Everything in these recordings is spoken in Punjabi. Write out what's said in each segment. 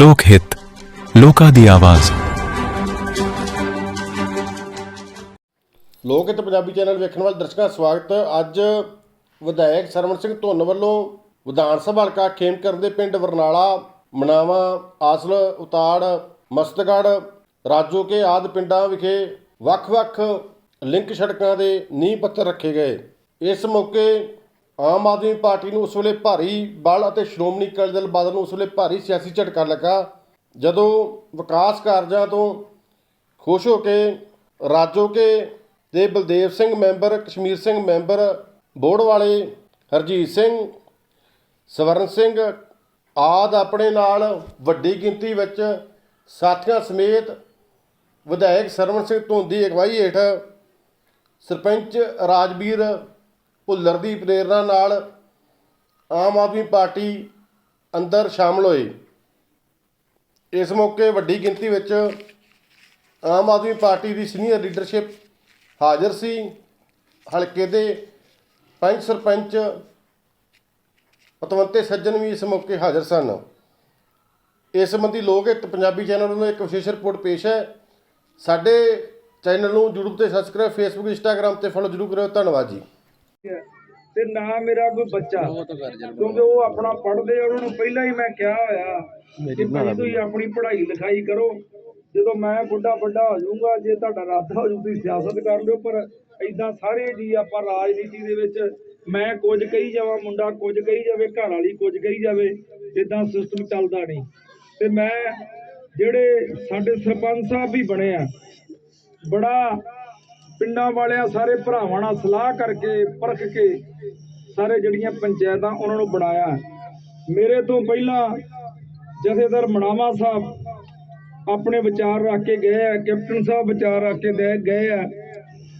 ਲੋਕ ਹਿੱਤ, ਲੋਕਾਂ ਦੀ ਆਵਾਜ਼। ਲੋਕ ਹਿੱਤ ਪੰਜਾਬੀ ਚੈਨਲ ਵੇਖਣ ਵਾਲੇ ਦਰਸ਼ਕਾਂ ਦਾ ਸਵਾਗਤ। ਅੱਜ ਵਿਧਾਇਕ ਸਰਵਣ ਸਿੰਘ ਧੁੰਨ ਵੱਲੋਂ ਵਿਧਾਨ ਸਭਾ ਹਲਕਾ ਖੇਮਕਰਨ ਦੇ ਪਿੰਡ ਬਰਨਾਲਾ ਮਨਾਵਾ, ਆਸਲ, ਉਤਾੜ ਮਸਤਗੜ ਰਾਜੋਕੇ ਆਦ ਪਿੰਡਾਂ ਵਿਖੇ ਵੱਖ-ਵੱਖ ਲਿੰਕ ਸੜਕਾਂ ਦੇ ਨੀਂਹ ਪੱਥਰ ਰੱਖੇ ਗਏ। ਇਸ ਮੌਕੇ ਆਮ ਆਦਮੀ ਪਾਰਟੀ ਨੂੰ ਉਸ ਵੇਲੇ ਭਾਰੀ ਬਲ ਅਤੇ ਸ਼੍ਰੋਮਣੀ ਅਕਾਲੀ ਦਲ ਬਾਦਲ ਨੂੰ ਉਸ ਵੇਲੇ ਭਾਰੀ ਸਿਆਸੀ ਝਟਕਾ ਲੱਗਾ, ਜਦੋਂ ਵਿਕਾਸ ਕਾਰਜਾਂ ਤੋਂ ਖੁਸ਼ ਹੋ ਕੇ ਰਾਜੋਕੇ ਦੇ ਬਲਦੇਵ ਸਿੰਘ ਮੈਂਬਰ, ਕਸ਼ਮੀਰ ਸਿੰਘ ਮੈਂਬਰ ਬੋੜ ਵਾਲੇ ਹਰਜੀਤ ਸਿੰਘ, ਸਵਰਨ ਸਿੰਘ ਆਦ ਆਪਣੇ ਨਾਲ ਵੱਡੀ ਗਿਣਤੀ ਵਿੱਚ ਸਾਥੀਆਂ ਸਮੇਤ ਵਿਧਾਇਕ ਸਰਵਣ ਸਿੰਘ ਧੁੰਨ ਦੀ ਅਗਵਾਈ ਹੇਠ ਸਰਪੰਚ ਰਾਜਵੀਰ ਭੁੱਲਰ ਦੀ ਪ੍ਰੇਰਣਾ ਨਾਲ ਆਮ ਆਦਮੀ ਪਾਰਟੀ ਅੰਦਰ ਸ਼ਾਮਲ ਹੋਏ ਇਸ ਮੌਕੇ ਵੱਡੀ ਗਿਣਤੀ ਵਿੱਚ ਆਮ ਆਦਮੀ ਪਾਰਟੀ ਦੀ ਸੀਨੀਅਰ ਲੀਡਰਸ਼ਿਪ ਹਾਜ਼ਰ ਸੀ। ਹਲਕੇ ਦੇ ਪੰਚ ਸਰਪੰਚ ਪਤਵੰਤੇ ਸੱਜਣ ਵੀ ਇਸ ਮੌਕੇ ਹਾਜ਼ਰ ਸਨ। ਇਸ ਸੰਬੰਧੀ ਲੋਕ ਹਿੱਤ ਪੰਜਾਬੀ ਚੈਨਲ ਵੱਲੋਂ ਇੱਕ ਵਿਸ਼ੇਸ਼ ਰਿਪੋਰਟ ਪੇਸ਼ ਹੈ। ਸਾਡੇ ਚੈਨਲ ਨੂੰ YouTube ਤੇ ਸਬਸਕ੍ਰਾਈਬ Facebook, Instagram ਤੇ ਫੋਲੋ ਜ਼ਰੂਰ ਕਰਿਓ। ਧੰਨਵਾਦ ਜੀ। ਤੇ ਨਾ ਮੇਰਾ ਕੋਈ ਬੱਚਾ। ਕਿਉਂਕਿ ਉਹ ਆਪਣਾ ਪੜ੍ਹਦੇ ਆ, ਉਹਨਾਂ ਨੂੰ ਪਹਿਲਾਂ ਹੀ ਮੈਂ ਕਿਹਾ ਹੋਇਆ ਕਿ ਤੁਸੀਂ ਆਪਣੀ ਪੜ੍ਹਾਈ ਲਿਖਾਈ ਕਰੋ। ਜਦੋਂ ਮੈਂ ਬੁੱਢਾ ਵੱਡਾ ਹੋ ਜਾਊਂਗਾ ਜੇ ਤੁਹਾਡਾ ਇਰਾਦਾ ਹੋ ਜੂ ਤੁਸੀਂ ਸਿਆਸਤ ਕਰ ਲਿਓ। ਪਰ ਐਦਾਂ ਸਾਰੇ ਜੀ ਆਪਾਂ ਰਾਜਨੀਤੀ ਦੇ ਵਿੱਚ ਮੈਂ ਕੁਝ ਕਹੀ ਜਾਵਾਂ ਮੁੰਡਾ ਕੁਝ ਕਹੀ ਜਾਵੇ ਘਰ ਵਾਲੀ ਕੁਝ ਕਹੀ ਜਾਵੇ ਇਦਾਂ ਸਿਸਟਮ ਚੱਲਦਾ ਨਹੀਂ। ਤੇ ਮੈਂ ਜਿਹੜੇ ਸਾਡੇ ਸਰਪੰਚ ਸਾਹਿਬ ਵੀ ਬਣੇ ਆ ਬੜਾ ਪਿੰਡਾਂ ਵਾਲਿਆਂ ਸਾਰੇ ਭਰਾਵਾਂ ਨਾਲ ਸਲਾਹ ਕਰਕੇ ਪਰਖ ਕੇ ਸਾਰੇ ਜਿਹੜੀਆਂ ਪੰਚਾਇਤਾਂ ਉਹਨਾਂ ਨੂੰ ਬਣਾਇਆ ਮੇਰੇ ਤੋਂ ਪਹਿਲਾਂ ਜਥੇਦਾਰ ਮਣਾਵਾ ਸਾਹਿਬ ਆਪਣੇ ਵਿਚਾਰ ਰੱਖ ਕੇ ਗਏ ਆ ਕੈਪਟਨ ਸਾਹਿਬ ਵਿਚਾਰ ਰੱਖ ਕੇ ਦੇ ਗਏ ਆ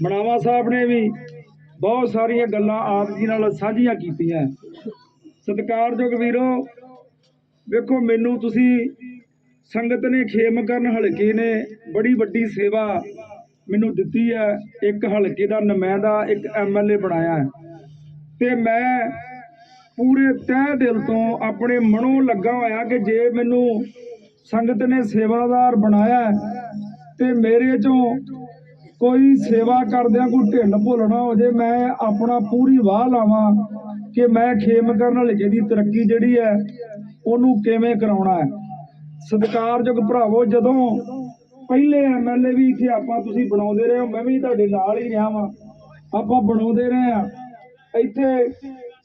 ਮਣਾਵਾ ਸਾਹਿਬ ਨੇ ਵੀ ਬਹੁਤ ਸਾਰੀਆਂ ਗੱਲਾਂ ਆਪ ਜੀ ਨਾਲ ਸਾਂਝੀਆਂ ਕੀਤੀਆਂ ਸਤਿਕਾਰਯੋਗ ਵੀਰੋ, ਵੇਖੋ ਮੈਨੂੰ ਤੁਸੀਂ ਸੰਗਤ ਨੇ ਖੇਮ ਕਰਨ ਹਲਕੇ ਨੇ ਬੜੀ ਵੱਡੀ ਸੇਵਾ ਮੈਨੂੰ ਦਿੱਤੀ ਹੈ ਇੱਕ ਹਲਕੇ ਦਾ ਨੁਮਾਇੰਦਾ ਇੱਕ ਐਮਐਲਏ ਬਣਾਇਆ ਹੈ। ਤੇ ਮੈਂ ਪੂਰੇ ਤਹਿ ਦਿਲ ਤੋਂ ਆਪਣੇ ਮਨੋਂ ਲੱਗਾ ਹੋਇਆ ਕਿ ਜੇ ਮੈਨੂੰ ਸੰਗਤ ਨੇ ਸੇਵਾਦਾਰ ਬਣਾਇਆ ਹੈ, ਤੇ ਮੇਰੇ ਚੋਂ ਕੋਈ ਸੇਵਾ ਕਰਦਿਆਂ ਕੋਈ ਢਿੱਲ ਭੁੱਲਣਾ ਹੋ ਜੇ ਮੈਂ ਆਪਣਾ ਪੂਰੀ ਵਾਹ ਲਾਵਾਂ ਕਿ ਮੈਂ ਖੇਮ ਕਰਨ ਹਲਕੇ ਦੀ ਤਰੱਕੀ ਜਿਹੜੀ ਹੈ ਉਹਨੂੰ ਕਿਵੇਂ ਕਰਾਉਣਾ ਹੈ। ਸਤਿਕਾਰਯੋਗ ਭਰਾਵੋ ਜਦੋਂ ਪਹਿਲੇ ਐਮਐਲਏ ਵੀ ਇੱਥੇ ਆਪਾਂ ਤੁਸੀਂ ਬਣਾਉਂਦੇ ਰਹੇ ਹੋ, ਮੈਂ ਵੀ ਤੁਹਾਡੇ ਨਾਲ ਹੀ ਰਿਹਾ ਵਾਂ। ਆਪਾਂ ਬਣਾਉਂਦੇ ਰਹੇ ਆ ਇੱਥੇ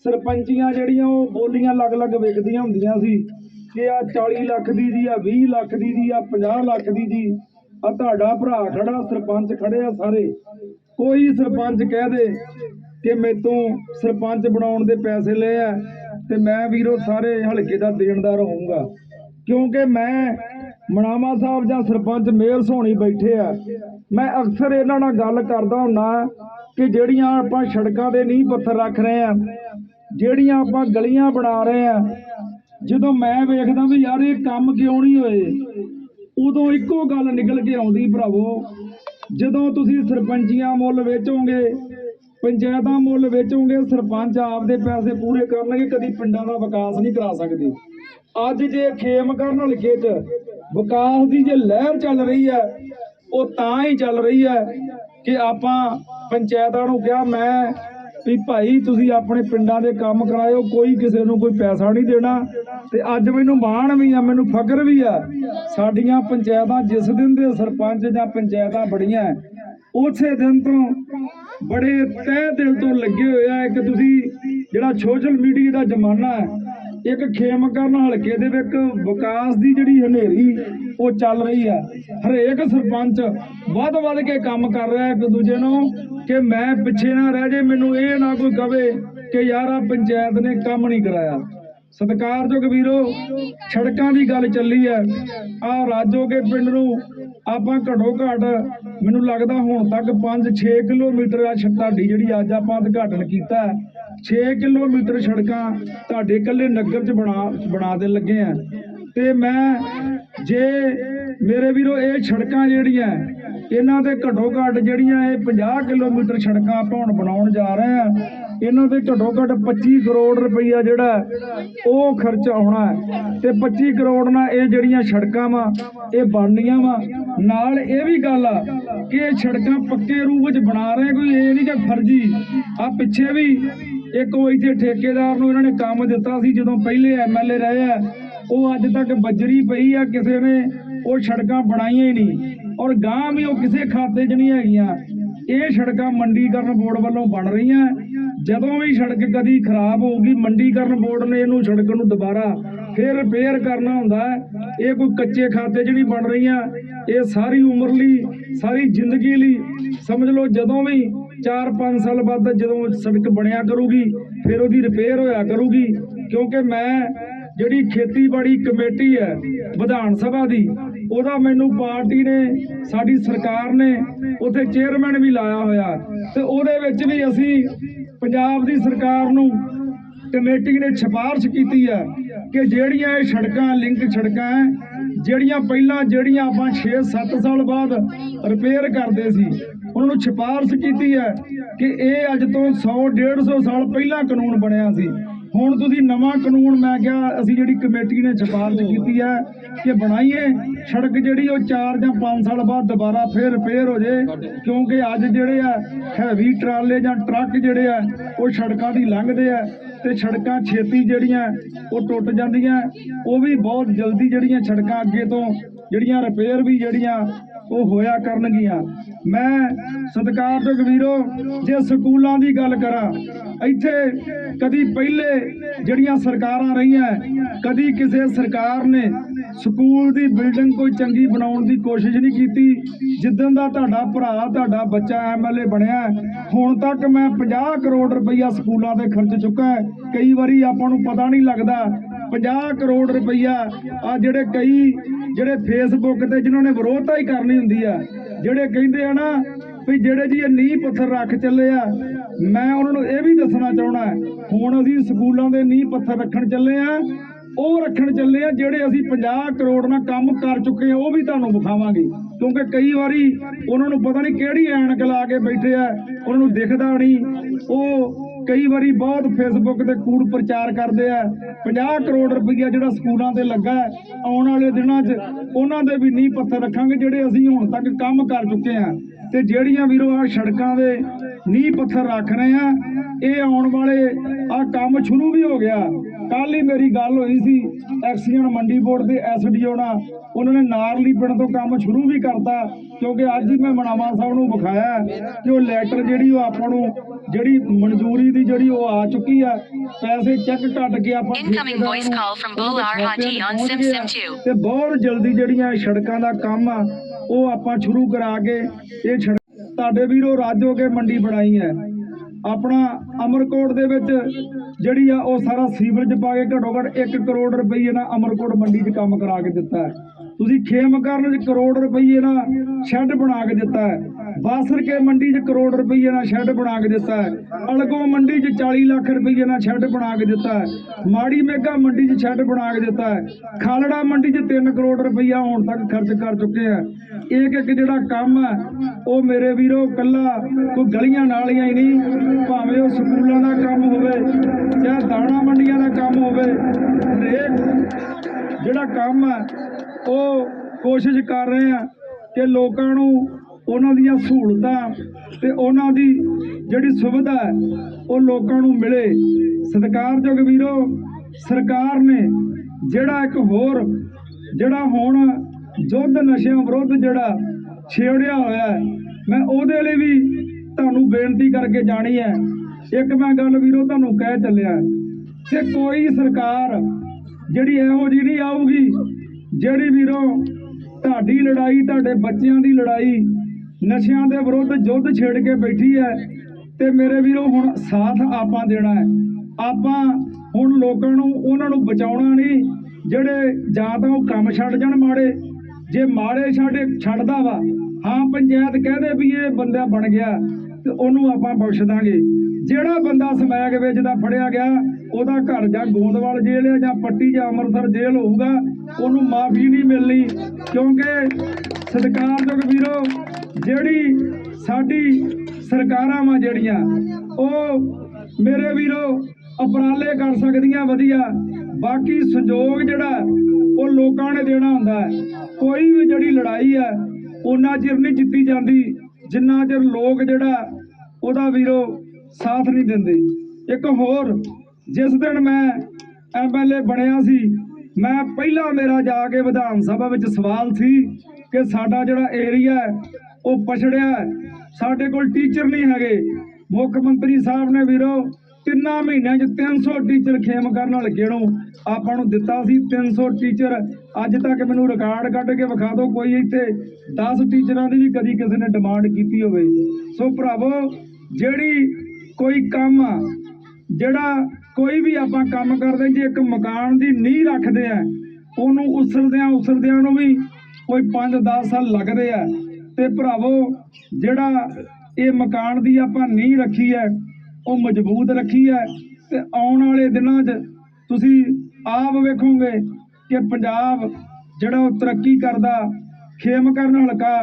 ਸਰਪੰਚੀਆਂ ਜਿਹੜੀਆਂ, ਉਹ ਬੋਲੀਆਂ ਅਲੱਗ-ਅਲੱਗ ਵਿਕਦੀਆਂ ਹੁੰਦੀਆਂ ਸੀ ਕਿ ਆ 40 ਲੱਖ ਦੀ ਦੀ ਆ 20 ਲੱਖ ਦੀ ਦੀ ਆ 50 ਲੱਖ ਦੀ ਦੀ ਆ ਤੁਹਾਡਾ ਭਰਾ ਖੜਾ, ਸਰਪੰਚ ਖੜੇ ਆ ਸਾਰੇ। ਕੋਈ ਸਰਪੰਚ ਕਹਿ ਦੇ ਕਿ ਮੈਤੋਂ ਸਰਪੰਚ ਬਣਾਉਣ ਦੇ ਪੈਸੇ ਲਏ ਆ ਤੇ ਮੈਂ ਵੀਰੋ ਸਾਰੇ ਹਲਕੇ ਦਾ ਦੇਣਦਾਰ ਹੋਊਂਗਾ। ਕਿਉਂਕਿ ਮੈਂ ਮਣਾਵਾ ਸਾਹਿਬ ਜਾਂ ਸਰਪੰਚ ਮੇਅਰ ਸੋਹਣੀ ਬੈਠੇ ਆ। ਮੈਂ ਅਕਸਰ ਇਹਨਾਂ ਨਾਲ ਗੱਲ ਕਰਦਾ ਹੁੰਦਾ ਕਿ ਜਿਹੜੀਆਂ ਆਪਾਂ ਸੜਕਾਂ ਦੇ ਨੀਂਹ ਪੱਥਰ ਰੱਖ ਰਹੇ ਆ, ਜਿਹੜੀਆਂ ਆਪਾਂ ਗਲੀਆਂ ਬਣਾ ਰਹੇ ਆ, ਜਦੋਂ ਮੈਂ ਵੇਖਦਾ ਵੀ ਯਾਰ ਇਹ ਕੰਮ ਕਿਉਂ ਨਹੀਂ ਹੋਏ, ਉਦੋਂ ਇੱਕੋ ਗੱਲ ਨਿਕਲ ਕੇ ਆਉਂਦੀ ਭਰਾਵੋ, ਜਦੋਂ ਤੁਸੀਂ ਸਰਪੰਚੀਆਂ ਮੁੱਲ ਵੇਚੋਗੇ, ਪੰਚਾਇਤਾਂ ਮੁੱਲ ਵੇਚੋਗੇ, ਸਰਪੰਚ ਆਪਦੇ ਪੈਸੇ ਪੂਰੇ ਕਰਨਗੇ, ਕਦੀ ਪਿੰਡਾਂ ਦਾ ਵਿਕਾਸ ਨਹੀਂ ਕਰਾ ਸਕਦੇ। ਅੱਜ ਜੇ ਖੇਮ ਕਰਨ ਲਿਖੇ 'ਚ ਵਿਕਾਸ ਦੀ ਜੇ ਲਹਿਰ ਚੱਲ ਰਹੀ ਹੈ, ਉਹ ਤਾਂ ਹੀ ਚੱਲ ਰਹੀ ਹੈ ਕਿ ਆਪਾਂ ਪੰਚਾਇਤਾਂ ਨੂੰ ਕਿਹਾ, ਮੈਂ ਵੀ ਭਾਈ ਤੁਸੀਂ ਆਪਣੇ ਪਿੰਡਾਂ ਦੇ ਕੰਮ ਕਰਾਇਓ, ਕੋਈ ਕਿਸੇ ਨੂੰ ਕੋਈ ਪੈਸਾ ਨਹੀਂ ਦੇਣਾ ਤੇ ਅੱਜ ਮੈਨੂੰ ਮਾਣ ਵੀ ਆ, ਮੈਨੂੰ ਫਖਰ ਵੀ ਆ। ਸਾਡੀਆਂ ਪੰਚਾਇਤਾਂ ਜਿਸ ਦਿਨ ਦੇ ਸਰਪੰਚ ਜਾਂ ਪੰਚਾਇਤਾਂ ਬੜੀਆਂ ਉਸੇ ਦਿਨ ਤੋਂ ਬੜੇ ਤਹਿ ਦਿਲ ਤੋਂ ਲੱਗੇ ਹੋਏ ਆ ਕਿ ਤੁਸੀਂ ਜਿਹੜਾ ਸੋਸ਼ਲ ਮੀਡੀਆ ਦਾ ਜ਼ਮਾਨਾ ਹੈ ਇੱਕ ਖੇਮ ਕਰਨ ਹਲਕੇ ਦੇ ਵਿੱਚ ਵਿਕਾਸ ਦੀ ਜਿਹੜੀ ਹਨੇਰੀ ਉਹ ਚੱਲ ਰਹੀ ਹੈ। ਹਰੇਕ ਸਰਪੰਚ ਵੱਧ ਵੱਧ ਕੇ ਕੰਮ ਕਰ ਰਿਹਾ ਇੱਕ ਦੂਜੇ ਨੂੰ ਕਿ ਮੈਂ ਪਿੱਛੇ ਨਾ ਰਹਿ ਜੇ, ਮੈਨੂੰ ਇਹ ਨਾ ਕੋਈ ਕਵੇ ਕਿ ਯਾਰ ਆ ਪੰਚਾਇਤ ਨੇ ਕੰਮ ਨਹੀਂ ਕਰਾਇਆ। ਸਤਿਕਾਰਯੋਗ ਵੀਰੋ ਸੜਕਾਂ ਦੀ ਗੱਲ ਚੱਲੀ ਹੈ ਆ ਰਾਜੋਗੇ ਪਿੰਡ ਨੂੰ ਆਪਾਂ ਘੜੋ ਘਟ ਮੈਨੂੰ ਲੱਗਦਾ ਹੁਣ ਤੱਕ 5-6 ਕਿਲੋਮੀਟਰ ਆ ਤੁਹਾਡੀ ਜਿਹੜੀ ਅੱਜ ਆਪਾਂ ਉਦਘਾਟਨ ਕੀਤਾ ਹੈ 6 ਕਿਲੋਮੀਟਰ ਸੜਕਾਂ ਤੁਹਾਡੇ ਇਕੱਲੇ ਨਗਰ ਚ ਬਣਾ ਬਣਾ ਦੇ ਲੱਗੇ ਆ ਤੇ ਮੈਂ, ਜੇ ਮੇਰੇ ਵੀਰੋ ਇਹ ਸੜਕਾਂ ਜਿਹੜੀਆਂ ਇਹਨਾਂ ਦੇ ਘੱਟੋ ਘੱਟ ਜਿਹੜੀਆਂ ਇਹ 50 ਕਿਲੋਮੀਟਰ ਸੜਕਾਂ ਆਪਾਂ ਹੁਣ ਬਣਾਉਣ ਜਾ ਰਹੇ ਆ ਇਹਨਾਂ ਤੇ ਘੱਟੋ ਘੱਟ 25 ਕਰੋੜ ਰੁਪਈਆ ਜਿਹੜਾ ਉਹ ਖਰਚ ਆਉਣਾ ਹੈ। ਤੇ 25 ਕਰੋੜ ਨਾਲ ਇਹ ਜਿਹੜੀਆਂ ਸੜਕਾਂ ਵਾ, ਇਹ ਬਣਨੀਆਂ ਵਾ। ਨਾਲ ਇਹ ਵੀ ਗੱਲ ਆ ਕਿ ਇਹ ਸੜਕਾਂ ਪੱਕੇ ਰੂਪ ਵਿੱਚ ਬਣਾ ਰਹੇ ਕੋਈ ਇਹ ਨਹੀਂ ਕਿ ਫਰਜ਼ੀ। ਆ ਪਿੱਛੇ ਵੀ ਇੱਕ ਉਹ ਇੱਥੇ ਠੇਕੇਦਾਰ ਨੂੰ ਇਹਨਾਂ ਨੇ ਕੰਮ ਦਿੱਤਾ ਸੀ, ਜਦੋਂ ਪਹਿਲੇ ਐਮਐਲਏ ਰਹੇ ਆ, ਉਹ ਅੱਜ ਤੱਕ ਬੱਜਰੀ ਪਈ ਆ, ਕਿਸੇ ਨੇ ਉਹ ਸੜਕਾਂ ਬਣਾਈਆਂ ਹੀ ਨਹੀਂ। ਔਰ ਗਾਂ ਵੀ ਉਹ ਕਿਸੇ ਖਾਤੇ 'ਚ ਨਹੀਂ ਹੈਗੀਆਂ। ਇਹ ਸੜਕਾਂ ਮੰਡੀਕਰਨ ਬੋਰਡ ਵੱਲੋਂ ਬਣ ਰਹੀਆਂ। ਜਦੋਂ ਵੀ ਸੜਕ ਕਦੀ ਖਰਾਬ ਹੋਊਗੀ ਮੰਡੀਕਰਨ ਬੋਰਡ ਨੇ ਇਹਨੂੰ ਸੜਕ ਨੂੰ ਦੁਬਾਰਾ ਫਿਰ ਰਿਪੇਅਰ ਕਰਨਾ ਹੁੰਦਾ ਹੈ। ਇਹ ਕੋਈ ਕੱਚੇ ਖਾਤੇ ਜਿਹੜੀ ਨਹੀਂ ਬਣ ਰਹੀਆਂ। ਇਹ ਸਾਰੀ ਉਮਰ ਲਈ, ਸਾਰੀ ਜ਼ਿੰਦਗੀ ਲਈ, ਸਮਝ ਲਓ ਜਦੋਂ ਵੀ 4-5 ਸਾਲ ਬਾਅਦ ਜਦੋਂ ਸੜਕ ਬਣਿਆ ਕਰੂਗੀ, ਫਿਰ ਉਹਦੀ ਰਿਪੇਅਰ ਹੋਇਆ ਕਰੂਗੀ। ਕਿਉਂਕਿ ਮੈਂ ਜਿਹੜੀ ਖੇਤੀਬਾੜੀ ਕਮੇਟੀ ਹੈ, ਵਿਧਾਨ ਸਭਾ ਦੀ, ਉਹਦਾ ਮੈਨੂੰ ਪਾਰਟੀ ਨੇ, ਸਾਡੀ ਸਰਕਾਰ ਨੇ, ਉੱਥੇ ਚੇਅਰਮੈਨ ਵੀ ਲਾਇਆ ਹੋਇਆ। ਤੇ ਉਹਦੇ ਵਿੱਚ ਵੀ ਅਸੀਂ ਪੰਜਾਬ ਦੀ ਸਰਕਾਰ ਨੂੰ ਕਮੇਟੀ ਨੇ ਸਿਫਾਰਿਸ਼ ਕੀਤੀ ਹੈ ਕਿ ਜਿਹੜੀਆਂ ਇਹ ਸੜਕਾਂ, ਲਿੰਕ ਸੜਕਾਂ ਹੈ, ਜਿਹੜੀਆਂ ਪਹਿਲਾਂ, ਜਿਹੜੀਆਂ ਆਪਾਂ 6-7 ਸਾਲ ਬਾਅਦ ਰਿਪੇਅਰ ਕਰਦੇ ਸੀ, ਉਹਨਾਂ ਨੂੰ ਸਿਫਾਰਿਸ਼ ਕੀਤੀ ਹੈ ਕਿ ਇਹ ਅੱਜ ਤੋਂ 100-150 ਸਾਲ ਪਹਿਲਾਂ ਕਾਨੂੰਨ ਬਣਿਆ ਸੀ। ਹੁਣ ਤੁਸੀਂ ਨਵਾਂ ਕਾਨੂੰਨ, ਮੈਂ ਕਿਹਾ ਅਸੀਂ ਜਿਹੜੀ ਕਮੇਟੀ ਨੇ ਸਿਫਾਰਿਸ਼ ਕੀਤੀ ਹੈ ਕਿ ਬਣਾਈਏ, ਸੜਕ ਜਿਹੜੀ ਉਹ 4 ਜਾਂ 5 ਸਾਲ ਬਾਅਦ ਦੁਬਾਰਾ ਫੇਰ ਰਿਪੇਅਰ ਹੋ ਜੇ, ਕਿਉਂਕਿ ਅੱਜ ਜਿਹੜੇ ਆ ਹੈਵੀ ਟਰਾਲੇ ਜਾਂ ਟਰੱਕ ਜਿਹੜੇ ਆ, ਉਹ ਸੜਕਾਂ ਦੀ ਲੰਘਦੇ ਆ ਤੇ ਸੜਕਾਂ ਛੇਤੀ ਜਿਹੜੀਆਂ ਉਹ ਟੁੱਟ ਜਾਂਦੀਆਂ, ਉਹ ਵੀ ਬਹੁਤ ਜਲਦੀ ਜਿਹੜੀਆਂ ਸੜਕਾਂ ਅੱਗੇ ਤੋਂ ਜਿਹੜੀਆਂ ਰਿਪੇਅਰ ਵੀ ਜਿਹੜੀਆਂ ਉਹ ਹੋਇਆ ਕਰਨਗੀਆਂ। ਮੈਂ ਸਤਿਕਾਰਯੋਗ ਵੀਰੋ, ਜੇ ਸਕੂਲਾਂ ਦੀ ਗੱਲ ਕਰਾਂ, ਇੱਥੇ ਕਦੀ ਪਹਿਲੇ ਜਿਹੜੀਆਂ ਸਰਕਾਰਾਂ ਰਹੀਆਂ, ਕਦੀ ਕਿਸੇ ਸਰਕਾਰ ਨੇ ਸਕੂਲ ਦੀ ਬਿਲਡਿੰਗ ਕੋਈ ਚੰਗੀ ਬਣਾਉਣ ਦੀ ਕੋਸ਼ਿਸ਼ ਨਹੀਂ ਕੀਤੀ। ਜਿੱਦਣ ਦਾ ਤੁਹਾਡਾ ਭਰਾ, ਤੁਹਾਡਾ ਬੱਚਾ ਐਮਐਲਏ ਬਣਿਆ, ਹੁਣ ਤੱਕ ਮੈਂ 50 ਕਰੋੜ ਰੁਪਈਆ ਸਕੂਲਾਂ ਤੇ ਖਰਚ ਚੁੱਕਾ। ਕਈ ਵਾਰੀ ਆਪਾਂ ਨੂੰ ਪਤਾ ਨਹੀਂ ਲੱਗਦਾ 50 ਕਰੋੜ ਰੁਪਈਆ ਆ ਜਿਹੜੇ ਕਈ ਜਿਹੜੇ ਫੇਸਬੁੱਕ ਤੇ ਜਿਨ੍ਹਾਂ ਨੇ ਵਿਰੋਧਤਾ ਹੀ ਕਰਨੀ ਹੁੰਦੀ ਆ, ਜਿਹੜੇ ਕਹਿੰਦੇ ਆ ਨਾ ਵੀ ਜਿਹੜੇ ਜੀ ਇਹ ਨੀਂਹ ਪੱਥਰ ਰੱਖ ਚੱਲੇ ਆ, ਮੈਂ ਉਹਨਾਂ ਨੂੰ ਇਹ ਵੀ ਦੱਸਣਾ ਚਾਹਣਾ ਹੁਣ ਅਸੀਂ ਸਕੂਲਾਂ ਦੇ ਨੀਂਹ ਪੱਥਰ ਰੱਖਣ ਚੱਲੇ ਆ, ਉਹ ਰੱਖਣ ਚੱਲੇ ਆ ਜਿਹੜੇ ਅਸੀਂ 50 ਕਰੋੜ ਨਾਲ ਕੰਮ ਕਰ ਚੁੱਕੇ ਆ, ਉਹ ਵੀ ਤੁਹਾਨੂੰ ਵਿਖਾਵਾਂਗੇ, ਕਿਉਂਕਿ ਕਈ ਵਾਰੀ ਉਹਨਾਂ ਨੂੰ ਪਤਾ ਨਹੀਂ ਕਿਹੜੀ ਐਨਕ ਲਾ ਕੇ ਬੈਠੇ ਆ, ਉਹਨਾਂ ਨੂੰ ਦਿਖਦਾ ਨਹੀਂ, ਉਹ ਕਈ ਵਾਰੀ ਬਹੁਤ ਫੇਸਬੁੱਕ ਤੇ ਕੂੜ ਪ੍ਰਚਾਰ ਕਰਦੇ ਆ। 50 ਕਰੋੜ ਰੁਪਈਆ ਜਿਹੜਾ ਸਕੂਲਾਂ ਤੇ ਲੱਗਾ ਆਉਣ ਵਾਲੇ ਦਿਨਾਂ 'ਚ ਉਹਨਾਂ ਦੇ ਵੀ ਨੀਂਹ ਪੱਥਰ ਰੱਖਾਂਗੇ, ਜਿਹੜੇ ਅਸੀਂ ਹੁਣ ਤੱਕ ਕੰਮ ਕਰ ਚੁੱਕੇ ਆ ਤੇ ਜਿਹੜੀਆਂ ਵੀਰੋ ਆ ਸੜਕਾਂ ਦੇ ਨੀਂਹ ਪੱਥਰ ਰੱਖ ਰਹੇ ਆ, ਇਹ ਆਉਣ ਵਾਲੇ ਆ ਕੰਮ ਸ਼ੁਰੂ ਵੀ ਹੋ ਗਿਆ। ਕੱਲ ਹੀ ਮੇਰੀ ਗੱਲ ਹੋਈ ਸੀ, ਐਕਸੀਅਨ ਮੰਡੀ ਬੋਰਡ ਦੇ ਐਸਡੀਓ ਨਾਲ। ਉਹਨਾਂ ਨੇ ਨਾਰਲੀ ਪਿੰਡ ਤੋਂ ਕੰਮ ਸ਼ੁਰੂ ਵੀ ਕਰਤਾ, ਕਿਉਂਕਿ ਅੱਜ ਹੀ ਮੈਂ ਮਨਾਵਾ ਸਾਹਿਬ ਨੂੰ ਵਿਖਾਇਆ ਕਿ ਉਹ ਲੈਟਰ ਜਿਹੜੀ ਉਹ ਆਪਾਂ ਨੂੰ ਜਿਹੜੀ ਮਨਜ਼ੂਰੀ ਦੀ ਜਿਹੜੀ ਉਹ ਆ ਚੁੱਕੀ ਆ ਪੈਸੇ ਚੈੱਕ ਕੱਟ ਕੇ ਆਪਾਂ Incoming voice call from Bolar Haji on Sim Sim 2. ਤੇ ਬਹੁਤ ਜਲਦੀ ਜਿਹੜੀਆਂ ਸੜਕਾਂ ਦਾ ਕੰਮ ਆ ਉਹ ਆਪਾਂ ਸ਼ੁਰੂ ਕਰਾ ਕੇ ਇਹ ਤੁਹਾਡੇ ਵੀਰੋ ਰਾਜੋ ਕੇ ਮੰਡੀ ਬਣਾਈ ਹੈ। ਆਪਣਾ ਅਮਰਕੋਟ ਦੇ ਵਿੱਚ ਜਿਹੜੀ ਆ ਉਹ ਸਾਰਾ ਸੀਵਰੇਜ ਪਾ ਕੇ ਘੱਟੋ ਘੱਟ 1 ਕਰੋੜ ਰੁਪਈਏ ਨਾਲ ਅਮਰਕੋਟ ਮੰਡੀ 'ਚ ਕੰਮ ਕਰਾ ਕੇ ਦਿੱਤਾ ਤੁਸੀਂ ਖੇਮਕਰਨ 'ਚ ਕਰੋੜ ਰੁਪਈਏ ਨਾਲ ਸ਼ੈੱਡ ਬਣਾ ਕੇ ਦਿੱਤਾ ਹੈ। ਬਾਸਰ ਕੇ ਮੰਡੀ 'ਚ ਕਰੋੜ ਰੁਪਈਏ ਨਾਲ ਸ਼ੈੱਡ ਬਣਾ ਕੇ ਦਿੱਤਾ ਹੈ। ਅਲਗੋ ਮੰਡੀ 'ਚ 40 ਲੱਖ ਰੁਪਈਏ ਨਾਲ ਸ਼ੈੱਡ ਬਣਾ ਕੇ ਦਿੱਤਾ ਹੈ। ਮਾੜੀ ਮੇਗਾ ਮੰਡੀ 'ਚ ਸ਼ੈੱਡ ਬਣਾ ਕੇ ਦਿੱਤਾ ਹੈ। ਖਾਲੜਾ ਮੰਡੀ 'ਚ 3 ਕਰੋੜ ਰੁਪਈਆ ਹੁਣ ਤੱਕ ਖਰਚ ਕਰ ਚੁੱਕੇ ਆ ਇੱਕ ਇੱਕ ਜਿਹੜਾ ਕੰਮ ਹੈ, ਉਹ ਮੇਰੇ ਵੀਰੋ ਕੱਲਾ ਕੋਈ ਗਲੀਆਂ ਨਾਲੀਆਂ ਹੀ ਨਹੀਂ, ਭਾਵੇਂ ਉਹ ਸਕੂਲਾਂ ਦਾ ਕੰਮ ਹੋਵੇ ਜਾਂ ਦਾਣਾ ਮੰਡੀਆਂ ਦਾ ਕੰਮ ਹੋਵੇ, ਹਰੇਕ ਜਿਹੜਾ ਕੰਮ ਹੈ, ਉਹ ਕੋਸ਼ਿਸ਼ ਕਰ ਰਹੇ ਆ ਕਿ ਲੋਕਾਂ ਨੂੰ ਉਹਨਾਂ ਦੀਆਂ ਸਹੂਲਤਾਂ ਤੇ ਉਹਨਾਂ ਦੀ ਜਿਹੜੀ ਸੁਵਿਧਾ ਉਹ ਲੋਕਾਂ ਨੂੰ ਮਿਲੇ। ਸਤਿਕਾਰਯੋਗ ਵੀਰੋ, ਸਰਕਾਰ ਨੇ ਜਿਹੜਾ ਇੱਕ ਹੋਰ, ਜਿਹੜਾ ਹੁਣ ਯੁੱਧ ਨਸ਼ਿਆਂ ਵਿਰੁੱਧ ਜਿਹੜਾ ਛੇੜਿਆ ਹੋਇਆ ਮੈਂ ਉਹਦੇ ਲਈ ਵੀ ਤੁਹਾਨੂੰ ਬੇਨਤੀ ਕਰਕੇ ਜਾਣੀ ਹੈ। ਇੱਕ ਮੈਂ ਗੱਲ ਵੀਰੋ ਤੁਹਾਨੂੰ ਕਹਿ ਚੱਲਿਆ ਕਿ ਕੋਈ ਸਰਕਾਰ ਜਿਹੜੀ ਇਹੋ ਜਿਹੀ ਨਹੀਂ ਆਊਗੀ, ਜਿਹੜੀ ਵੀਰੋ ਤੁਹਾਡੀ ਲੜਾਈ, ਤੁਹਾਡੇ ਬੱਚਿਆਂ ਦੀ ਲੜਾਈ ਨਸ਼ਿਆਂ ਦੇ ਵਿਰੁੱਧ ਯੁੱਧ ਛੇੜ ਕੇ ਬੈਠੀ ਹੈ ਤੇ ਮੇਰੇ ਵੀਰੋ, ਹੁਣ ਸਾਥ ਆਪਾਂ ਦੇਣਾ ਹੈ। ਆਪਾਂ ਹੁਣ ਲੋਕਾਂ ਨੂੰ, ਉਹਨਾਂ ਨੂੰ ਬਚਾਉਣਾ ਨਹੀਂ। ਜਿਹੜੇ ਜਾਂ ਤਾਂ ਉਹ ਕੰਮ ਛੱਡ ਜਾਣ ਮਾੜੇ, ਜੇ ਮਾੜੇ ਛੱਡ, ਛੱਡਦਾ ਵਾ, ਹਾਂ ਪੰਚਾਇਤ ਕਹਦੇ ਵੀ ਇਹ ਬੰਦਾ ਬਣ ਗਿਆ, ਤੇ ਉਹਨੂੰ ਆਪਾਂ ਬਖਸ਼ ਦਾਂਗੇ। ਜਿਹੜਾ ਬੰਦਾ ਸਮੈਕ ਵੇਚਦਾ ਫੜਿਆ ਗਿਆ, ਉਹਦਾ ਘਰ ਜਾਂ ਗੋਦਵਾਲ ਜੇਲ੍ਹ ਹੈ ਜਾਂ ਪੱਟੀ ਜਾਂ ਅੰਮ੍ਰਿਤਸਰ ਜੇਲ੍ਹ ਹੋਊਗਾ, ਉਹਨੂੰ ਮਾਫੀ ਨਹੀਂ ਮਿਲਣੀ। ਕਿਉਂਕਿ ਸਤਿਕਾਰਯੋਗ ਵੀਰੋ ਜਿਹੜੀ ਸਾਡੀ ਸਰਕਾਰਾਂ ਵਾ ਜਿਹੜੀਆਂ, ਉਹ ਮੇਰੇ ਵੀਰੋ ਉਪਰਾਲੇ ਕਰ ਸਕਦੀਆਂ ਵਧੀਆ, ਬਾਕੀ ਸੰਯੋਗ ਜਿਹੜਾ, ਉਹ ਲੋਕਾਂ ਨੇ ਦੇਣਾ ਹੁੰਦਾ ਹੈ। ਕੋਈ ਵੀ ਜਿਹੜੀ ਲੜਾਈ ਹੈ, ਉਹਨਾਂ ਚਿਰ ਨਹੀਂ ਜਿੱਤੀ ਜਾਂਦੀ, ਜਿੰਨਾ ਚਿਰ ਲੋਕ ਜਿਹੜਾ, ਉਹਦਾ ਵੀਰੋ ਸਾਥ ਨਹੀਂ ਦਿੰਦੇ। ਇੱਕ ਹੋਰ, ਜਿਸ ਦਿਨ ਮੈਂ ਐਮਐਲਏ ਬਣਿਆ ਸੀ, ਮੈਂ ਪਹਿਲਾ ਮੇਰਾ ਜਾ ਕੇ ਵਿਧਾਨ ਸਭਾ ਵਿੱਚ ਸਵਾਲ ਸੀ ਕਿ ਸਾਡਾ ਜਿਹੜਾ ਏਰੀਆ ਉਹ ਪਛੜਿਆ ਸਾਡੇ ਕੋਲ ਟੀਚਰ ਨਹੀਂ ਹੈਗੇ। ਮੁੱਖ ਮੰਤਰੀ ਸਾਹਿਬ ਨੇ ਵੀਰੋ, ਤਿੰਨਾਂ ਮਹੀਨਿਆਂ 'ਚ 300 ਟੀਚਰ ਖੇਮ ਕਰਨ ਲੱਗੇ ਨੂੰ ਆਪਾਂ ਨੂੰ ਦਿੱਤਾ ਸੀ 300 ਟੀਚਰ ਅੱਜ ਤੱਕ ਮੈਨੂੰ ਰਿਕਾਰਡ ਕੱਢ ਕੇ ਵਿਖਾ ਦਿਓ, ਕੋਈ ਇੱਥੇ 10 ਟੀਚਰਾਂ ਦੀ ਵੀ ਕਦੀ ਕਿਸੇ ਨੇ ਡਿਮਾਂਡ ਕੀਤੀ ਹੋਵੇ। ਸੋ ਭਰਾਵੋ, ਜਿਹੜੀ ਕੋਈ ਕੰਮ ਆ, ਜਿਹੜਾ ਕੋਈ ਵੀ ਆਪਾਂ ਕੰਮ ਕਰਦੇ, ਜੇ ਇੱਕ ਮਕਾਨ ਦੀ ਨੀਂਹ ਰੱਖਦੇ ਆ, ਉਹਨੂੰ ਉਸਰਦਿਆਂ ਉਸਰਦਿਆਂ ਨੂੰ ਵੀ ਕੋਈ 5-10 ਸਾਲ ਲੱਗਦੇ ਆ। ਤੇ ਭਰਾਵੋ, ਜਿਹੜਾ ਇਹ ਮਕਾਨ ਦੀ ਆਪਾਂ ਨੀਂਹ ਰੱਖੀ ਹੈ, ਉਹ ਮਜ਼ਬੂਤ ਰੱਖੀ ਹੈ ਤੇ ਆਉਣ ਵਾਲੇ ਦਿਨਾਂ 'ਚ ਤੁਸੀਂ ਆਪ ਵੇਖੋਗੇ ਕਿ ਪੰਜਾਬ ਜਿਹੜਾ ਉਹ ਤਰੱਕੀ ਕਰਦਾ, ਖੇਮ ਕਰਨ ਹਲਕਾ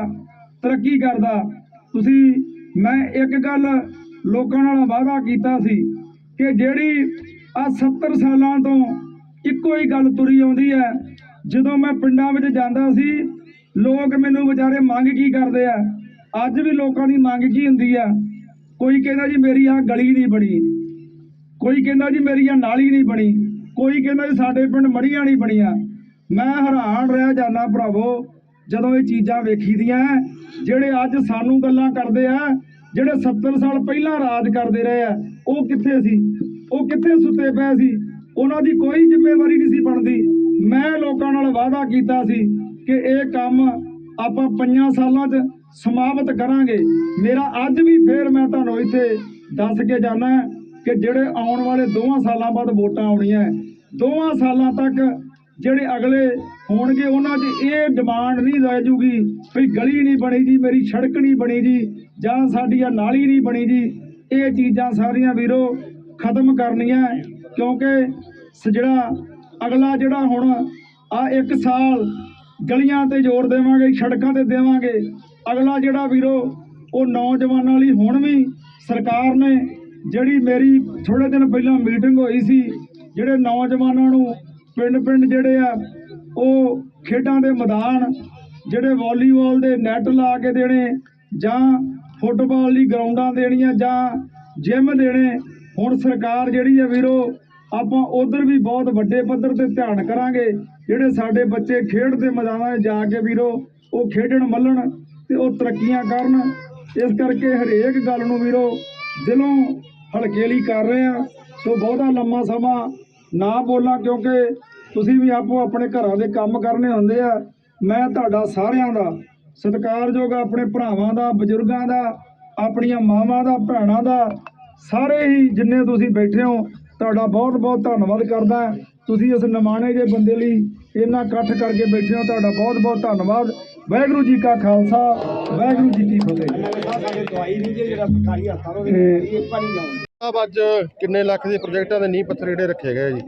ਤਰੱਕੀ ਕਰਦਾ। ਤੁਸੀਂ, ਮੈਂ ਇੱਕ ਗੱਲ ਲੋਕਾਂ ਨਾਲ ਵਾਅਦਾ ਕੀਤਾ ਸੀ ਕਿ ਜਿਹੜੀ ਆ 70 ਸਾਲਾਂ ਤੋਂ ਇੱਕੋ ਹੀ ਗੱਲ ਤੁਰੀ ਆਉਂਦੀ ਹੈ, ਜਦੋਂ ਮੈਂ ਪਿੰਡਾਂ ਵਿੱਚ ਜਾਂਦਾ ਸੀ ਲੋਕ ਮੈਨੂੰ ਵਿਚਾਰੇ ਮੰਗ ਕੀ ਕਰਦੇ ਆ? ਅੱਜ ਵੀ ਲੋਕਾਂ ਦੀ ਮੰਗ ਕੀ ਹੁੰਦੀ ਆ? ਕੋਈ ਕਹਿੰਦਾ ਜੀ ਮੇਰੀ ਆ ਗਲੀ ਨਹੀਂ ਬਣੀ। ਕੋਈ ਕਹਿੰਦਾ ਜੀ ਮੇਰੀ ਆ ਨਾਲੀ ਨਹੀਂ ਬਣੀ। ਕੋਈ ਕਹਿੰਦਾ ਜੀ ਸਾਡੇ ਪਿੰਡ ਮੜੀਆਂ ਨਹੀਂ ਬਣੀਆਂ। ਮੈਂ ਹੈਰਾਨ ਰਹਿ ਜਾਂਦਾ ਭਰਾਵੋ, ਜਦੋਂ ਇਹ ਚੀਜ਼ਾਂ ਵੇਖੀਦੀਆਂ, ਜਿਹੜੇ ਅੱਜ ਸਾਨੂੰ ਗੱਲਾਂ ਕਰਦੇ ਆ, ਜਿਹੜੇ 70 ਸਾਲ ਪਹਿਲਾਂ ਰਾਜ ਕਰਦੇ ਰਹੇ ਆ, ਉਹ ਕਿੱਥੇ ਸੀ? ਉਹ ਕਿੱਥੇ ਸੁੱਤੇ ਪਏ ਸੀ? ਉਹਨਾਂ ਦੀ ਕੋਈ ਜ਼ਿੰਮੇਵਾਰੀ ਨਹੀਂ ਸੀ ਬਣਦੀ। ਮੈਂ ਲੋਕਾਂ ਨਾਲ ਵਾਅਦਾ ਕੀਤਾ ਸੀ ਕਿ ਇਹ ਕੰਮ ਆਪਾਂ ਪੰਜਾਂ ਸਾਲਾਂ 'ਚ ਸਮਾਪਤ ਕਰਾਂਗੇ। ਮੇਰਾ ਅੱਜ ਵੀ ਫੇਰ ਮੈਂ ਤੁਹਾਨੂੰ ਇੱਥੇ ਦੱਸ ਕੇ ਜਾਣਾ ਕਿ ਜਿਹੜੇ ਆਉਣ ਵਾਲੇ ਦੋਵਾਂ ਸਾਲਾਂ ਬਾਅਦ ਵੋਟਾਂ ਆਉਣੀਆਂ ਦੋਵਾਂ ਸਾਲਾਂ ਤੱਕ ਜਿਹੜੇ ਅਗਲੇ ਹੋਣਗੇ, ਉਹਨਾਂ 'ਚ ਇਹ ਡਿਮਾਂਡ ਨਹੀਂ ਰਹਿ ਜੂਗੀ ਵੀ ਗਲੀ ਨਹੀਂ ਬਣੀ ਜੀ, ਮੇਰੀ ਸੜਕ ਨਹੀਂ ਬਣੀ ਜੀ, ਜਾਂ ਸਾਡੀ ਆ ਨਾਲੀ ਨਹੀਂ ਬਣੀ ਜੀ। ਇਹ ਚੀਜ਼ਾਂ ਸਾਰੀਆਂ ਵੀਰੋ ਖਤਮ ਕਰਨੀਆਂ ਕਿਉਂਕਿ ਸ- ਜਿਹੜਾ ਅਗਲਾ ਜਿਹੜਾ ਹੁਣ ਆ ਇੱਕ ਸਾਲ ਗਲੀਆਂ ਤੇ ਜ਼ੋਰ ਦੇਵਾਂਗੇ, ਸੜਕਾਂ ਤੇ ਦੇਵਾਂਗੇ। ਅਗਲਾ ਜਿਹੜਾ ਵੀਰੋ, ਉਹ ਨੌਜਵਾਨਾਂ ਲਈ ਹੁਣ ਵੀ ਸਰਕਾਰ ਨੇ ਜਿਹੜੀ ਮੇਰੀ ਥੋੜੇ ਦਿਨ ਪਹਿਲਾਂ ਮੀਟਿੰਗ ਹੋਈ ਸੀ, ਜਿਹੜੇ ਨੌਜਵਾਨਾਂ ਨੂੰ ਪਿੰਡ ਪਿੰਡ ਜਿਹੜੇ ਆ, ਉਹ ਖੇਡਾਂ ਦੇ ਮੈਦਾਨ, ਜਿਹੜੇ ਵਾਲੀਬਾਲ ਦੇ ਨੈਟ ਲਾ ਕੇ ਦੇਣੇ, ਜਾਂ ਫੁੱਟਬਾਲ ਦੀ ਗਰਾਊਂਡਾਂ ਦੇਣੀਆਂ, ਜਾਂ ਜਿਮ ਦੇਣੇ, ਹੁਣ ਸਰਕਾਰ ਜਿਹੜੀ ਹੈ ਵੀਰੋ ਆਪਾਂ ਉਧਰ ਵੀ ਬਹੁਤ ਵੱਡੇ ਪੱਧਰ ਤੇ ਧਿਆਨ ਕਰਾਂਗੇ। ਜਿਹੜੇ ਸਾਡੇ ਬੱਚੇ ਖੇਡ ਦੇ ਮੈਦਾਨਾਂ 'ਚ ਜਾ ਕੇ ਵੀਰੋ, ਉਹ ਖੇਡਣ ਮੱਲਣ ਤੇ ਉਹ ਤਰੱਕੀਆਂ ਕਰਨ। ਇਸ ਕਰਕੇ ਹਰੇਕ ਗੱਲ ਨੂੰ ਵੀਰੋ, ਦਿਲੋਂ ਹਲਕੇ ਲਈ ਕਰ ਰਹੇ ਆ ਸੋ ਬਹੁਤਾ ਲੰਮਾ ਸਮਾਂ ਨਾ ਬੋਲਾਂ ਕਿਉਂਕਿ ਤੁਸੀਂ ਵੀ ਆਪੋ ਆਪਣੇ ਘਰਾਂ ਦੇ ਕੰਮ ਕਰਨੇ ਹੁੰਦੇ ਆ। ਮੈਂ ਤੁਹਾਡਾ ਸਾਰਿਆਂ ਦਾ ਸਤਿਕਾਰਯੋਗ, ਆਪਣੇ ਭਰਾਵਾਂ ਦਾ, ਬਜ਼ੁਰਗਾਂ ਦਾ, ਆਪਣੀਆਂ ਮਾਵਾਂ ਦਾ, ਭੈਣਾਂ ਦਾ, ਸਾਰੇ ਹੀ ਜਿੰਨੇ ਤੁਸੀਂ ਬੈਠੇ ਹੋ ਤੁਹਾਡਾ ਬਹੁਤ ਬਹੁਤ ਧੰਨਵਾਦ ਕਰਦਾ ਤੁਸੀਂ ਇਸ ਨਿਮਾਣੇ ਜੇ ਬੰਦੇ ਲਈ ਇੰਨਾ ਇਕੱਠ ਕਰਕੇ ਬੈਠੇ ਹੋ ਤੁਹਾਡਾ ਬਹੁਤ ਬਹੁਤ ਧੰਨਵਾਦ। ਵਾਹਿਗੁਰੂ ਜੀ ਕਾ ਖਾਲਸਾ ਵਾਹਿਗੁਰੂ ਜੀ ਕੀ ਫਤਿਹ। ਸਾਹਿਬ ਅੱਜ ਕਿੰਨੇ ਲੱਖ ਦੇ ਪ੍ਰੋਜੈਕਟਾਂ ਦੇ ਨੀਂਹ ਪੱਥਰ ਜਿਹੜੇ ਰੱਖੇ ਗਏ ਜੀ?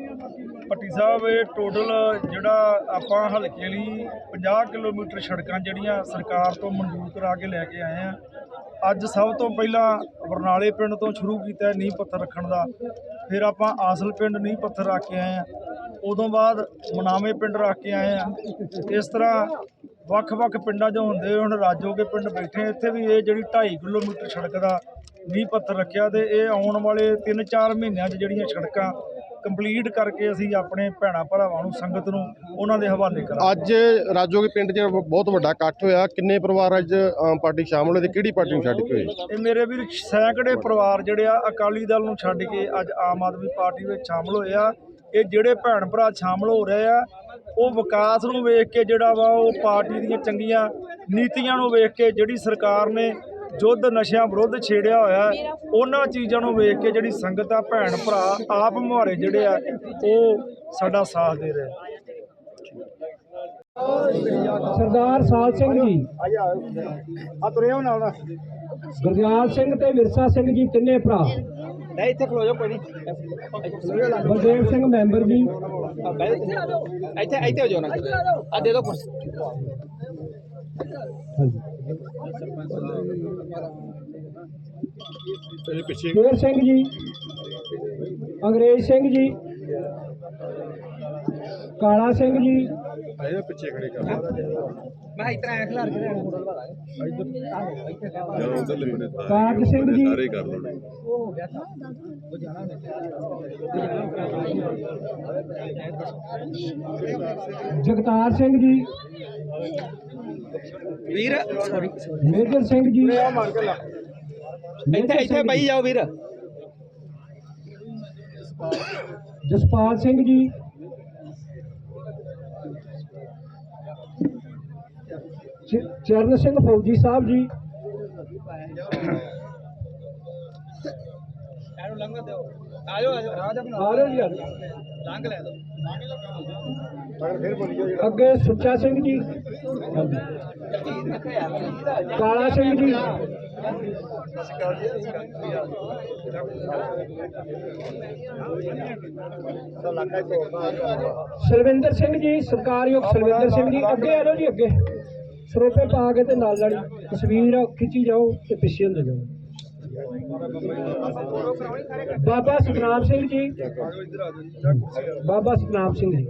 ਭੱਟੀ ਸਾਹਿਬ ਇਹ ਟੋਟਲ ਜਿਹੜਾ ਆਪਾਂ ਹਲਕੇ ਲਈ 50 ਕਿਲੋਮੀਟਰ ਸੜਕਾਂ ਜਿਹੜੀਆਂ ਸਰਕਾਰ ਤੋਂ ਮਨਜ਼ੂਰ ਕਰਾ ਕੇ ਲੈ ਕੇ ਆਏ ਆ। ਅੱਜ ਸਭ ਤੋਂ ਪਹਿਲਾਂ ਬਰਨਾਲੇ ਪਿੰਡ ਤੋਂ ਸ਼ੁਰੂ ਕੀਤਾ ਨੀਂਹ ਪੱਥਰ ਰੱਖਣ ਦਾ। ਫਿਰ ਆਪਾਂ ਆਸਲ ਪਿੰਡ ਨੀਂਹ ਪੱਥਰ ਰੱਖ ਕੇ ਆਏ ਆ। ਉਦੋਂ ਬਾਅਦ ਮਨਾਵੇਂ ਪਿੰਡ ਰੱਖ ਕੇ ਆਏ ਆ। ਇਸ ਤਰ੍ਹਾਂ ਵੱਖ-ਵੱਖ ਪਿੰਡਾਂ 'ਚੋਂ ਹੁੰਦੇ ਹੁਣ ਰਾਜੋਗੇ ਪਿੰਡ ਬੈਠੇ ਇੱਥੇ ਵੀ ਇਹ ਜਿਹੜੀ 2.5 ਕਿਲੋਮੀਟਰ ਸੜਕ ਦਾ ਨੀਂਹ ਪੱਥਰ ਰੱਖਿਆ ਤੇ ਇਹ ਆਉਣ ਵਾਲੇ 3-4 ਮਹੀਨਿਆਂ 'ਚ ਜਿਹੜੀਆਂ ਸੜਕਾਂ ਕੰਪਲੀਟ ਕਰਕੇ ਅਸੀਂ ਆਪਣੇ ਭੈਣਾ ਭਰਾਵਾਂ ਨੂੰ ਸੰਗਤ ਨੂੰ ਉਹਨਾਂ ਦੇ ਹਵਾਲੇ ਕਰਾਂਗੇ। ਅੱਜ ਰਾਜੋਗੇ ਪਿੰਡ 'ਚ ਬਹੁਤ ਵੱਡਾ ਇਕੱਠ ਹੋਇਆ। ਕਿੰਨੇ ਪਰਿਵਾਰ ਅੱਜ ਆਮ ਪਾਰਟੀ ਸ਼ਾਮਲ ਹੋਏ ਤੇ ਕਿਹੜੀ ਪਾਰਟੀ ਨੂੰ ਛੱਡ ਕੇ ਹੋਏ? ਇਹ ਮੇਰੇ ਵੀਰ ਸੈਂਕੜੇ ਪਰਿਵਾਰ ਜਿਹੜੇ ਆ ਅਕਾਲੀ ਦਲ ਨੂੰ ਛੱਡ ਕੇ ਅੱਜ ਆਮ ਆਦਮੀ ਪਾਰਟੀ ਵਿੱਚ ਸ਼ਾਮਲ ਹੋਏ ਆ। ਇਹ ਜਿਹੜੇ ਭੈਣ ਭਰਾ ਸ਼ਾਮਲ ਹੋ ਰਹੇ ਆ ਉਹ ਵਿਕਾਸ ਨੂੰ ਵੇਖ ਕੇ ਜਿਹੜਾ ਵਾ ਉਹ ਪਾਰਟੀ ਦੀਆਂ ਚੰਗੀਆਂ ਨੀਤੀਆਂ ਨੂੰ ਵੇਖ ਕੇ ਜਿਹੜੀ ਸਰਕਾਰ ਨੇ ਯੁੱਧ ਨਸ਼ਿਆਂ ਵਿਰੁੱਧ ਛੇੜਿਆ ਹੋਇਆ ਹੈ, ਉਹਨਾਂ ਚੀਜ਼ਾਂ ਨੂੰ ਵੇਖ ਕੇ ਜਿਹੜੀ ਸੰਗਤ ਆ ਭੈਣ ਭਰਾ ਆਪ ਮੁਹਾਰੇ ਜਿਹੜੇ ਆ ਉਹ ਸਾਡਾ ਸਾਥ ਦੇ ਰਹੇ। ਸਰਦਾਰ ਸਾਲ ਸਿੰਘ ਜੀ। ਆ ਤੁਰਿਆ ਨਾਲ ਗੁਰਦਿਆਲ ਸਿੰਘ ਤੇ ਵਿਰਸਾ ਸਿੰਘ ਜੀ ਤਿੰਨੇ ਭਰਾ। ਨਹੀਂ ਇੱਥੇ ਖਲੋ ਜਾ ਕੋਈ ਨਹੀਂ। ਬਲਦੇਵ ਸਿੰਘ ਮੈਂਬਰ ਜੀ। ਇੱਥੇ ਇੱਥੇ ਹੋ ਜਾਓ ਨਾ ਆ ਦੇ ਦਿਓ ਕੁਰਸੀ। ਸ਼ੇਰ ਸਿੰਘ ਜੀ ਅੰਗਰੇਜ਼ ਸਿੰਘ ਜੀ ਕਾਲਾ ਸਿੰਘ ਜੀ। ਪਿੱਛੇ ਖੜੇ ਕਰ। ਮੈਂ ਇਤਨਾ ਖਿਲਾਰ ਕੇ ਜਦੋਂ ਉਧਰਲੇ ਬੰਨੇ ਕਾਰਜ ਸਿੰਘ ਜੀ। ਸਾਰੇ ਕਰ ਦੋ ਜਗਤਾਰ ਸਿੰਘ ਜੀ। ਵੀਰ ਸੌਰੀ ਮੇਜਰ ਸਿੰਘ ਜੀ। ਇੱਥੇ ਇੱਥੇ ਬਈ ਜਾਓ ਵੀਰ। ਜਸਪਾਲ ਸਿੰਘ ਜੀ। ਚਰਨ ਸਿੰਘ ਫੌਜੀ ਸਾਹਿਬ ਜੀ। ਐਨੂੰ ਲੰਘ ਦਿਓ ਆਜੋ ਆਜੋ ਰਾਜ ਆਪਣਾ ਆ ਰਹੇ ਜੀ ਆ ਰਹੇ। ਲੰਘ ਲੈ ਦੋ ਅੱਗੇ ਸੁੱਚਾ ਸਿੰਘ ਜੀ। ਕਾਲਾ ਸਿੰਘ ਜੀ। ਸਲਵਿੰਦਰ ਸਿੰਘ ਜੀ, ਸਰਕਾਰਯੋਗ ਸਲਵਿੰਦਰ ਸਿੰਘ ਜੀ, ਅੱਗੇ ਆ ਜਾਓ ਜੀ, ਅੱਗੇ। ਸਰੋਪੇ ਪਾ ਕੇ ਤੇ ਨਾਲ ਨਾਲ ਤਸਵੀਰ ਖਿੱਚੀ ਜਾਓ ਤੇ ਪਿੱਛੇ ਹੁੰਦੇ ਜਾਓ। ਬਾਬਾ ਸਤਨਾਮ ਸਿੰਘ ਜੀ। ਬਾਬਾ ਸਤਨਾਮ ਸਿੰਘ ਜੀ।